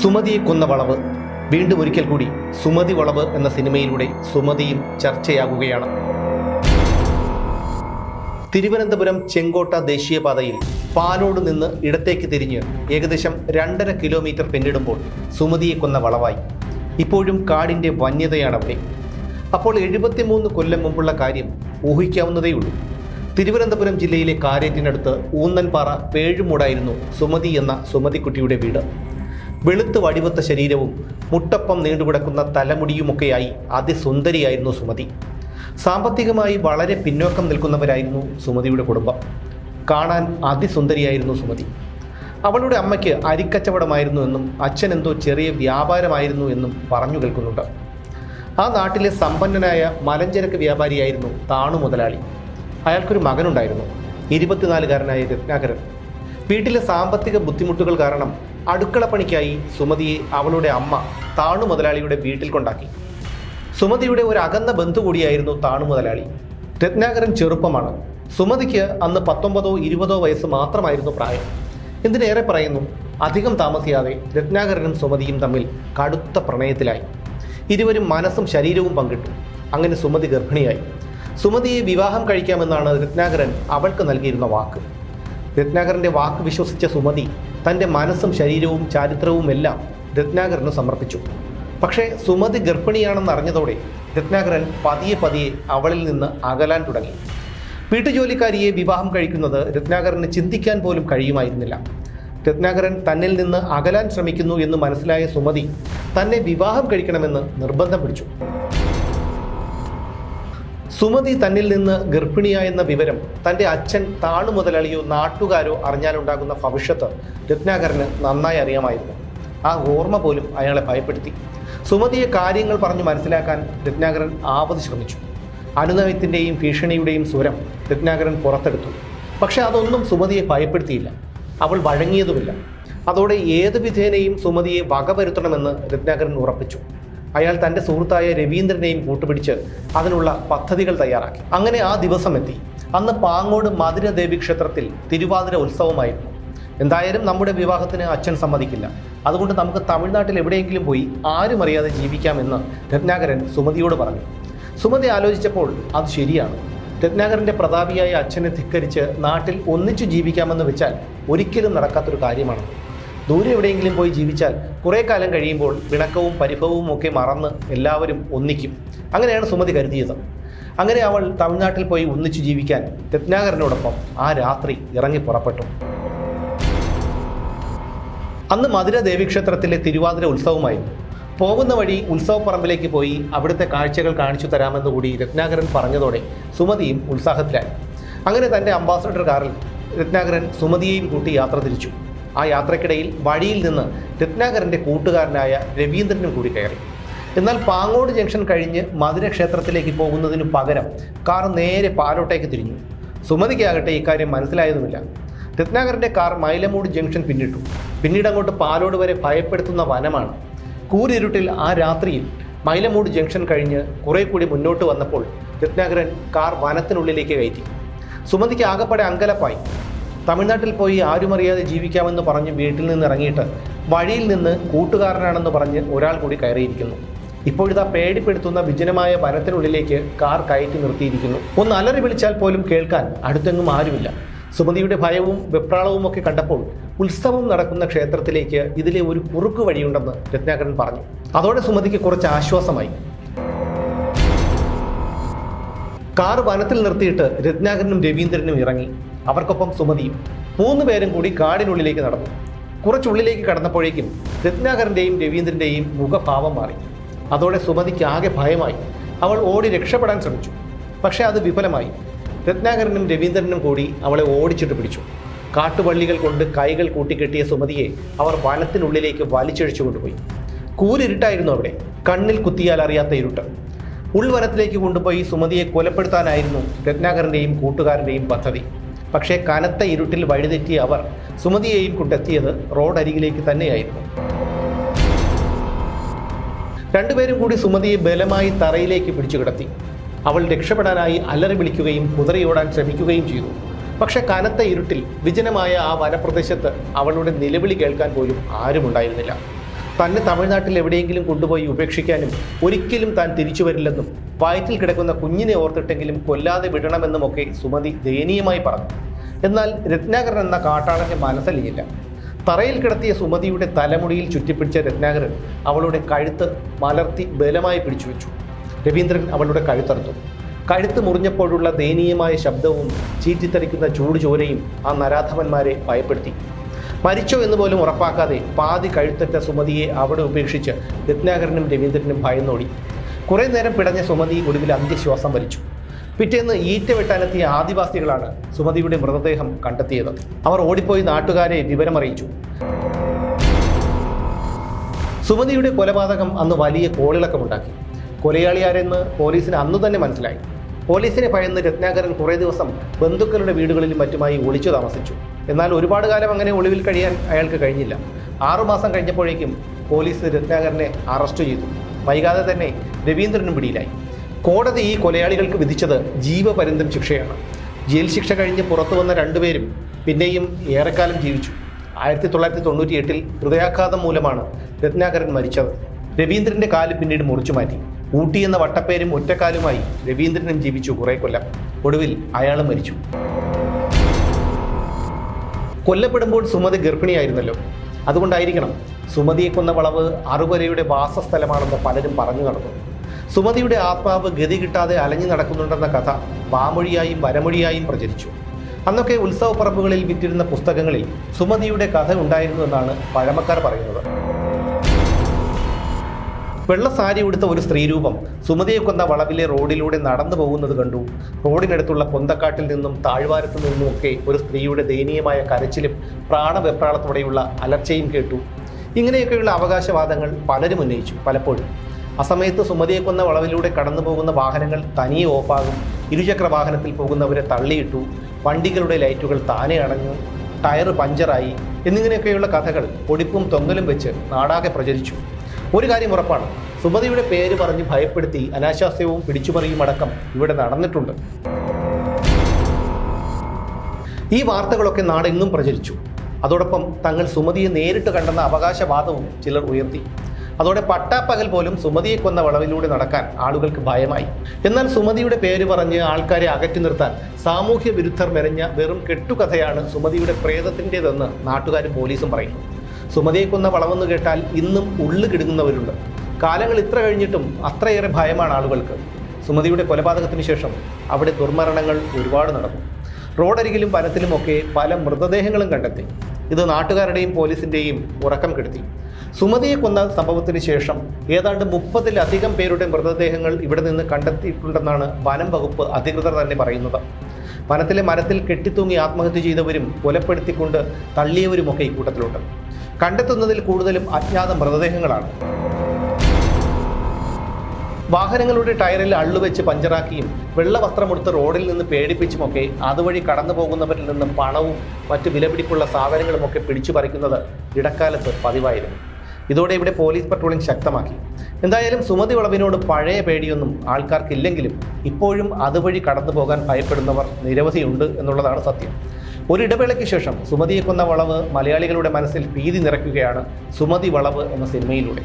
സുമതിയെ കൊന്ന വളവ് വീണ്ടും ഒരിക്കൽ കൂടി സുമതി വളവ് എന്ന സിനിമയിലൂടെ സുമതിയും ചർച്ചയാകുകയാണ്. തിരുവനന്തപുരം ചെങ്കോട്ട ദേശീയപാതയിൽ പാലോട് നിന്ന് ഇടത്തേക്ക് തിരിഞ്ഞ് ഏകദേശം രണ്ടര കിലോമീറ്റർ പിന്നിടുമ്പോൾ സുമതിയെ കൊന്ന വളവായി. ഇപ്പോഴും കാടിന്റെ വന്യതയാണ് അവിടെ. അപ്പോൾ എഴുപത്തിമൂന്ന് കൊല്ലം മുമ്പുള്ള കാര്യം ഊഹിക്കാവുന്നതേയുള്ളൂ തിരുവനന്തപുരം ജില്ലയിലെ കാരേറ്റിനടുത്ത് ഊന്നൻപാറ പേഴുമൂടായിരുന്നു സുമതി എന്ന സുമതിക്കുട്ടിയുടെ വീട്. വെളുത്ത് വടിവത്ത ശരീരവും മുട്ടപ്പം നീണ്ടുകിടക്കുന്ന തലമുടിയുമൊക്കെയായി അതിസുന്ദരിയായിരുന്നു സുമതി. സാമ്പത്തികമായി വളരെ പിന്നോക്കം നിൽക്കുന്നവരായിരുന്നു സുമതിയുടെ കുടുംബം. കാണാൻ അതിസുന്ദരിയായിരുന്നു സുമതി. അവളുടെ അമ്മയ്ക്ക് അരിക്കച്ചവടമായിരുന്നു എന്നും അച്ഛൻ എന്തോ ചെറിയ വ്യാപാരമായിരുന്നു എന്നും പറഞ്ഞു കേൾക്കുന്നുണ്ട്. ആ നാട്ടിലെ സമ്പന്നനായ മലഞ്ചരക്ക് വ്യാപാരിയായിരുന്നു താണു മുതലാളി. അയാൾക്കൊരു മകനുണ്ടായിരുന്നു. ഇരുപത്തിനാലുകാരനായ രത്നാകരൻ. വീട്ടിലെ സാമ്പത്തിക ബുദ്ധിമുട്ടുകൾ കാരണം അടുക്കള പണിക്കായി സുമതിയെ അവളുടെ അമ്മ താണു മുതലാളിയുടെ വീട്ടിൽ കൊണ്ടാക്കി. സുമതിയുടെ ഒരു അകന്ന ബന്ധു കൂടിയായിരുന്നു താണു മുതലാളി. രത്നാകരൻ ചെറുപ്പമാണ്. സുമതിക്ക് അന്ന് പത്തൊമ്പതോ ഇരുപതോ വയസ്സ് മാത്രമായിരുന്നു പ്രായം. എന്തിനേറെ പറയുന്നു? അധികം താമസിയാതെ രത്നാകരനും സുമതിയും തമ്മിൽ കടുത്ത പ്രണയത്തിലായി. ഇരുവരും മനസ്സും ശരീരവും പങ്കിട്ടു. അങ്ങനെ സുമതി ഗർഭിണിയായി. സുമതിയെ വിവാഹം കഴിക്കാമെന്നാണ് രത്നാകരൻ അവൾക്ക് നൽകിയിരുന്ന വാക്ക്. രത്നാകരന്റെ വാക്ക് വിശ്വസിച്ച സുമതി തന്റെ മനസ്സും ശരീരവും ചാരിത്രവും എല്ലാം രത്നാകരന് സമർപ്പിച്ചു. പക്ഷേ സുമതി ഗർഭിണിയാണെന്ന് അറിഞ്ഞതോടെ രത്നാകരൻ പതിയെ പതിയെ അവളിൽ നിന്ന് അകലാൻ തുടങ്ങി. വീട്ടുജോലിക്കാരിയെ വിവാഹം കഴിക്കുന്നത് രത്നാകരന് ചിന്തിക്കാൻ പോലും കഴിയുമായിരുന്നില്ല. രത്നാകരൻ തന്നിൽ നിന്ന് അകലാൻ ശ്രമിക്കുന്നു എന്ന് മനസ്സിലായ സുമതി തന്നെ വിവാഹം കഴിക്കണമെന്ന് നിർബന്ധം പിടിച്ചു. സുമതി തന്നിൽ നിന്ന് ഗർഭിണിയായെന്ന വിവരം തന്റെ അച്ഛൻ താണു മുതലാളിയോ നാട്ടുകാരോ അറിഞ്ഞാലുണ്ടാകുന്ന ഭവിഷ്യത്ത് രത്നാകരന് നന്നായി അറിയാമായിരുന്നു. ആ ഓർമ്മ പോലും അയാളെ ഭയപ്പെടുത്തി. സുമതിയെ കാര്യങ്ങൾ പറഞ്ഞു മനസ്സിലാക്കാൻ രത്നാകരൻ ആവത് ശ്രമിച്ചു. അനുനയത്തിന്റെയും ഭീഷണിയുടെയും സ്വരം രത്നാകരൻ പുറത്തെടുത്തു. പക്ഷെ അതൊന്നും സുമതിയെ ഭയപ്പെടുത്തിയില്ല. അവൾ വഴങ്ങിയതുമില്ല. അതോടെ ഏത് വിധേനയും സുമതിയെ വകവരുത്തണമെന്ന് രത്നാകരൻ ഉറപ്പിച്ചു. അയാൾ തന്റെ സുഹൃത്തായ രവീന്ദ്രനെയും കൂട്ടുപിടിച്ച് അതിനുള്ള പദ്ധതികൾ തയ്യാറാക്കി. അങ്ങനെ ആ ദിവസം എത്തി. അന്ന് പാങ്ങോട് മധുരദേവി ക്ഷേത്രത്തിൽ തിരുവാതിര ഉത്സവമായിരുന്നു. എന്തായാലും നമ്മുടെ വിവാഹത്തിന് അച്ഛൻ സമ്മതിക്കില്ല. അതുകൊണ്ട് നമുക്ക് തമിഴ്നാട്ടിൽ എവിടെയെങ്കിലും പോയി ആരും അറിയാതെ ജീവിക്കാമെന്ന് രത്നാകരൻ സുമതിയോട് പറഞ്ഞു. സുമതി ആലോചിച്ചപ്പോൾ അത് ശരിയാണ്. രത്നാകരന്റെ പ്രതാപിയായ അച്ഛനെ ധിക്കരിച്ച് നാട്ടിൽ ഒന്നിച്ചു ജീവിക്കാമെന്ന് വെച്ചാൽ ഒരിക്കലും നടക്കാത്തൊരു കാര്യമാണ്. ദൂരെ എവിടെയെങ്കിലും പോയി ജീവിച്ചാൽ കുറേ കാലം കഴിയുമ്പോൾ പിണക്കവും പരിഭവവും ഒക്കെ മറന്ന് എല്ലാവരും ഒന്നിക്കും. അങ്ങനെയാണ് സുമതി കരുതിയത്. അങ്ങനെ അവൾ തമിഴ്നാട്ടിൽ പോയി ഒന്നിച്ചു ജീവിക്കാൻ രത്നാകരനോടൊപ്പം ആ രാത്രി ഇറങ്ങി പുറപ്പെട്ടു. അന്ന് മധുര ദേവീക്ഷേത്രത്തിലെ തിരുവാതിര ഉത്സവമായിരുന്നു. പോകുന്ന വഴി ഉത്സവപ്പറമ്പിലേക്ക് പോയി അവിടുത്തെ കാഴ്ചകൾ കാണിച്ചു തരാമെന്ന് കൂടി രത്നാകരൻ പറഞ്ഞതോടെ സുമതിയും ഉത്സാഹത്തിലായി. അങ്ങനെ തന്റെ അംബാസഡർ കാറിൽ രത്നാകരൻ സുമതിയെയും കൂട്ടി യാത്ര തിരിച്ചു. ആ യാത്രക്കിടയിൽ വഴിയിൽ നിന്ന് രത്നാകരന്റെ കൂട്ടുകാരനായ രവീന്ദ്രനും കൂടി കയറി. എന്നാൽ പാങ്ങോട് ജംഗ്ഷൻ കഴിഞ്ഞ് മധുര ക്ഷേത്രത്തിലേക്ക് പോകുന്നതിന് പകരം കാർ നേരെ പാലോട്ടേക്ക് തിരിഞ്ഞു. സുമതിക്കാകട്ടെ ഇക്കാര്യം മനസ്സിലായതുമില്ല. രത്നാകരന്റെ കാർ മൈലമൂട് ജംഗ്ഷൻ പിന്നിട്ടു. പിന്നീട് അങ്ങോട്ട് പാലോട് വരെ ഭയപ്പെടുത്തുന്ന വനമാണ്. കൂരിരുട്ടിൽ ആ രാത്രിയിൽ മൈലമൂട് ജംഗ്ഷൻ കഴിഞ്ഞ് കുറേ കൂടി മുന്നോട്ട് വന്നപ്പോൾ രത്നാകരൻ കാർ വനത്തിനുള്ളിലേക്ക് കയറ്റി. സുമതിക്ക് ആകപ്പാടെ അങ്കലപ്പായി. തമിഴ്നാട്ടിൽ പോയി ആരും അറിയാതെ ജീവിക്കാമെന്ന് പറഞ്ഞ് വീട്ടിൽ നിന്ന് ഇറങ്ങിയിട്ട് വഴിയിൽ നിന്ന് കൂട്ടുകാരനാണെന്ന് പറഞ്ഞ് ഒരാൾ കൂടി കയറിയിരിക്കുന്നു. ഇപ്പോഴിതാ പേടിപ്പെടുത്തുന്ന വിജനമായ വനത്തിനുള്ളിലേക്ക് കാർ കയറ്റി നിർത്തിയിരിക്കുന്നു. ഒന്ന് അലറി വിളിച്ചാൽ പോലും കേൾക്കാൻ അടുത്തെങ്ങും ആരുമില്ല. സുമതിയുടെ ഭയവും വെപ്രാളവും ഒക്കെ കണ്ടപ്പോൾ ഉത്സവം നടക്കുന്ന ക്ഷേത്രത്തിലേക്ക് ഇതിലെ ഒരു കുറുക്ക് വഴിയുണ്ടെന്ന് രത്നാകരൻ പറഞ്ഞു. അതോടെ സുമതിക്ക് കുറച്ച് ആശ്വാസമായി. കാർ വനത്തിൽ നിർത്തിയിട്ട് രത്നാകരനും രവീന്ദ്രനും ഇറങ്ങി. അവർക്കൊപ്പം സുമതിയും മൂന്ന് പേരും കൂടി കാടിനുള്ളിലേക്ക് നടന്നു. കുറച്ചുള്ളിലേക്ക് കടന്നപ്പോഴേക്കും രത്നാകരന്റെയും രവീന്ദ്രന്റെയും മുഖഭാവം മാറി. അതോടെ സുമതിക്ക് ആകെ ഭയമായി. അവൾ ഓടി രക്ഷപ്പെടാൻ ശ്രമിച്ചു. പക്ഷേ അത് വിഫലമായി. രത്നാകരനും രവീന്ദ്രനും കൂടി അവളെ ഓടിച്ചിട്ട് പിടിച്ചു. കാട്ടുവള്ളികൾ കൊണ്ട് കൈകൾ കൂട്ടിക്കെട്ടിയ സുമതിയെ അവർ വനത്തിനുള്ളിലേക്ക് വലിച്ചഴിച്ചു കൊണ്ടുപോയി. കൂരിരുട്ടായിരുന്നു അവിടെ. കണ്ണിൽ കുത്തിയാൽ അറിയാത്ത ഇരുട്ട്. ഉൾവനത്തിലേക്ക് കൊണ്ടുപോയി സുമതിയെ കൊലപ്പെടുത്താനായിരുന്നു രത്നാകരന്റെയും കൂട്ടുകാരന്റെയും പദ്ധതി. പക്ഷേ കനത്ത ഇരുട്ടിൽ വഴിതെറ്റിയ അവർ സുമതിയെയും കൊണ്ടെത്തിയത് റോഡരികിലേക്ക് തന്നെയായിരുന്നു. രണ്ടുപേരും കൂടി സുമതിയെ ബലമായി തറയിലേക്ക് പിടിച്ചു കിടത്തി അവൾ രക്ഷപ്പെടാനായി അലറി വിളിക്കുകയും കുതിരയോടാൻ ശ്രമിക്കുകയും ചെയ്തു. പക്ഷേ കനത്ത ഇരുട്ടിൽ വിജനമായ ആ വനപ്രദേശത്ത് അവളുടെ നിലവിളി കേൾക്കാൻ പോലും ആരുമുണ്ടായിരുന്നില്ല. തന്നെ തമിഴ്നാട്ടിൽ എവിടെയെങ്കിലും കൊണ്ടുപോയി ഉപേക്ഷിക്കാനും ഒരിക്കലും താൻ തിരിച്ചു വരില്ലെന്നും വയറ്റിൽ കിടക്കുന്ന കുഞ്ഞിനെ ഓർത്തിട്ടെങ്കിലും കൊല്ലാതെ വിടണമെന്നുമൊക്കെ സുമതി ദയനീയമായി പറഞ്ഞു. എന്നാൽ രത്നാകരൻ എന്ന കാട്ടാളന്റെ മനസ്സലിയില്ല. തറയിൽ കിടത്തിയ സുമതിയുടെ തലമുടിയിൽ ചുറ്റിപ്പിടിച്ച രത്നാകരൻ അവളുടെ കഴുത്ത് മലർത്തി ബലമായി പിടിച്ചു വെച്ചു രവീന്ദ്രൻ അവളുടെ കഴുത്തറുത്തു. കഴുത്ത് മുറിഞ്ഞപ്പോഴുള്ള ദയനീയമായ ശബ്ദവും ചീറ്റിത്തെറിക്കുന്ന ചൂടുചോരയും ആ നരാധവന്മാരെ ഭയപ്പെടുത്തി. മരിച്ചോ എന്ന് പോലും ഉറപ്പാക്കാതെ പാതി കഴുത്തറ്റ സുമതിയെ അവിടെ ഉപേക്ഷിച്ച് രത്നാകരനും രവീന്ദ്രനും ഭയന്നോടി. കുറേ നേരം പിടഞ്ഞ സുമതി ഒടുവിൽ അന്ത്യശ്വാസം വലിച്ചു. പിറ്റേന്ന് ഈറ്റ വെട്ടാനെത്തിയ ആദിവാസികളാണ് സുമതിയുടെ മൃതദേഹം കണ്ടെത്തിയത്. അവർ ഓടിപ്പോയി നാട്ടുകാരെ വിവരമറിയിച്ചു. സുമതിയുടെ കൊലപാതകം അന്ന് വലിയ കോളിളക്കമുണ്ടാക്കി. കൊലയാളിയാരെന്ന് പോലീസിന് അന്ന് തന്നെ മനസ്സിലായി. പോലീസിനെ ഭയന്ന് രത്നാകരൻ കുറേ ദിവസം ബന്ധുക്കളുടെ വീടുകളിലും മറ്റുമായി ഒളിച്ചു താമസിച്ചു. എന്നാൽ ഒരുപാട് കാലം അങ്ങനെ ഒളിവിൽ കഴിയാൻ അയാൾക്ക് കഴിഞ്ഞില്ല. ആറുമാസം കഴിഞ്ഞപ്പോഴേക്കും പോലീസ് രത്നാകരനെ അറസ്റ്റ് ചെയ്തു. വൈകാതെ തന്നെ രവീന്ദ്രനും പിടിയിലായി. കോടതി ഈ കൊലയാളികൾക്ക് വിധിച്ചത് ജീവപര്യന്തം ശിക്ഷയാണ്. ജയിൽ ശിക്ഷ കഴിഞ്ഞ് പുറത്തു വന്ന രണ്ടുപേരും പിന്നെയും ഏറെക്കാലം ജീവിച്ചു. ആയിരത്തി തൊള്ളായിരത്തി തൊണ്ണൂറ്റി എട്ടിൽ ഹൃദയാഘാതം മൂലമാണ് രത്നാകരൻ മരിച്ചത്. രവീന്ദ്രന്റെ കാൽ പിന്നീട് മുറിച്ചു മാറ്റി. ഊട്ടി എന്ന വട്ടപ്പേരും ഒറ്റക്കാലുമായി രവീന്ദ്രനും ജീവിച്ചു കുറെ കൊല്ലം. ഒടുവിൽ അയാളും മരിച്ചു. കൊല്ലപ്പെടുമ്പോൾ സുമതി ഗർഭിണിയായിരുന്നല്ലോ. അതുകൊണ്ടായിരിക്കണം സുമതിയെ കൊന്ന വളവ് അറുവരയുടെ വാസസ്ഥലമാണെന്ന് പലരും പറഞ്ഞു നടന്നു. സുമതിയുടെ ആത്മാവ് ഗതി കിട്ടാതെ അലഞ്ഞു നടക്കുന്നുണ്ടെന്ന കഥ വാമൊഴിയായും വരമൊഴിയായും പ്രചരിച്ചു. അന്നൊക്കെ ഉത്സവപ്പറമ്പുകളിൽ വിറ്റിരുന്ന പുസ്തകങ്ങളിൽ സുമതിയുടെ കഥ ഉണ്ടായിരുന്നു എന്നാണ് പഴമക്കാർ പറയുന്നത്. വെള്ള സാരി ഉടുത്ത ഒരു സ്ത്രീരൂപം സുമതിയെ കൊന്ന വളവിലെ റോഡിലൂടെ നടന്നു പോകുന്നത് കണ്ടു. റോഡിനടുത്തുള്ള പൊന്തക്കാട്ടിൽ നിന്നും താഴ്വാരത്തു നിന്നുമൊക്കെ ഒരു സ്ത്രീയുടെ ദയനീയമായ കരച്ചിലും പ്രാണവെപ്രാളത്തോടെയുള്ള അലർച്ചയും കേട്ടു. ഇങ്ങനെയൊക്കെയുള്ള അവകാശവാദങ്ങൾ പലരും ഉന്നയിച്ചു പലപ്പോഴും. അസമയത്ത് സുമതിയെ കൊന്ന വളവിലൂടെ കടന്നു പോകുന്ന വാഹനങ്ങൾ തനിയെ ഓഫാകും. ഇരുചക്ര വാഹനത്തിൽ പോകുന്നവരെ തള്ളിയിട്ടു. വണ്ടികളുടെ ലൈറ്റുകൾ താനെ അണഞ്ഞു ടയർ പഞ്ചറായി. എന്നിങ്ങനെയൊക്കെയുള്ള കഥകൾ പൊടിപ്പും തൊങ്ങലും വെച്ച് നാടാകെ പ്രചരിച്ചു. ഒരു കാര്യം ഉറപ്പാണ്. സുമതിയുടെ പേര് പറഞ്ഞ് ഭയപ്പെടുത്തി അനാശാസ്യവും പിടിച്ചുപറിയും അടക്കം ഇവിടെ നടന്നിട്ടുണ്ട്. ഈ വാർത്തകളൊക്കെ നാടെങ്ങും പ്രചരിച്ചു. അതോടൊപ്പം തങ്ങൾ സുമതിയെ നേരിട്ട് കണ്ടെന്ന അവകാശവാദവും ചിലർ ഉയർത്തി. അതോടെ പട്ടാപ്പകൽ പോലും സുമതിയെ കൊന്ന വളവിലൂടെ നടക്കാൻ ആളുകൾക്ക് ഭയമായി. എന്നാൽ സുമതിയുടെ പേര് പറഞ്ഞ് ആൾക്കാരെ അകറ്റി നിർത്താൻ സാമൂഹ്യ വിരുദ്ധർ മെനഞ്ഞ വെറും കെട്ടുകഥയാണ് സുമതിയുടെ പ്രേതത്തിന്റെതെന്ന് നാട്ടുകാരും പോലീസും പറയുന്നു. സുമതിയെ കൊന്ന വളവെന്ന് കേട്ടാൽ ഇന്നും ഉള്ളു കിടുങ്ങുന്നവരുണ്ട്. കാലങ്ങൾ ഇത്ര കഴിഞ്ഞിട്ടും അത്രയേറെ ഭയമാണ് ആളുകൾക്ക്. സുമതിയുടെ കൊലപാതകത്തിന് ശേഷം അവിടെ ദുർമരണങ്ങൾ ഒരുപാട് നടന്നു. റോഡരികിലും വനത്തിലുമൊക്കെ പല മൃതദേഹങ്ങളും കണ്ടെത്തി. ഇത് നാട്ടുകാരുടെയും പോലീസിന്റെയും ഉറക്കം കെടുത്തി. സുമതിയെ കൊന്ന സംഭവത്തിന് ശേഷം ഏതാണ്ട് മുപ്പതിലധികം പേരുടെ മൃതദേഹങ്ങൾ ഇവിടെ നിന്ന് കണ്ടെത്തിയിട്ടുണ്ടെന്നാണ് വനം വകുപ്പ് അധികൃതർ തന്നെ പറയുന്നത്. വനത്തിലെ മരത്തിൽ കെട്ടിത്തൂങ്ങി ആത്മഹത്യ ചെയ്തവരും കൊലപ്പെടുത്തിക്കൊണ്ട് തള്ളിയവരുമൊക്കെ ഇക്കൂട്ടത്തിലുണ്ട് കണ്ടെത്തുന്നതിൽ കൂടുതലും അജ്ഞാത മൃതദേഹങ്ങളാണ്. വാഹനങ്ങളുടെ ടയറിൽ അള്ളുവെച്ച് പഞ്ചറാക്കിയും വെള്ള വസ്ത്രമെടുത്ത് റോഡിൽ നിന്ന് പേടിപ്പിച്ചുമൊക്കെ അതുവഴി കടന്നു പോകുന്നവരിൽ നിന്നും പണവും മറ്റ് വിലപിടിപ്പുള്ള സാധനങ്ങളുമൊക്കെ പിടിച്ചു പറിക്കുന്നത് ഇടക്കാലത്ത് പതിവായിരുന്നു. ഇതോടെ ഇവിടെ പോലീസ് പട്രോളിംഗ് ശക്തമാക്കി. എന്തായാലും സുമതി വളവിനോട് പഴയ പേടിയൊന്നും ആൾക്കാർക്കില്ലെങ്കിലും ഇപ്പോഴും അതുവഴി കടന്നു പോകാൻ ഭയപ്പെടുന്നവർ നിരവധിയുണ്ട് എന്നുള്ളതാണ് സത്യം. ഒരിടവേളയ്ക്ക് ശേഷം സുമതിയെ കൊന്ന വളവ് മലയാളികളുടെ മനസ്സിൽ ഭീതി നിറയ്ക്കുകയാണ് സുമതി വളവ് എന്ന സിനിമയിലൂടെ.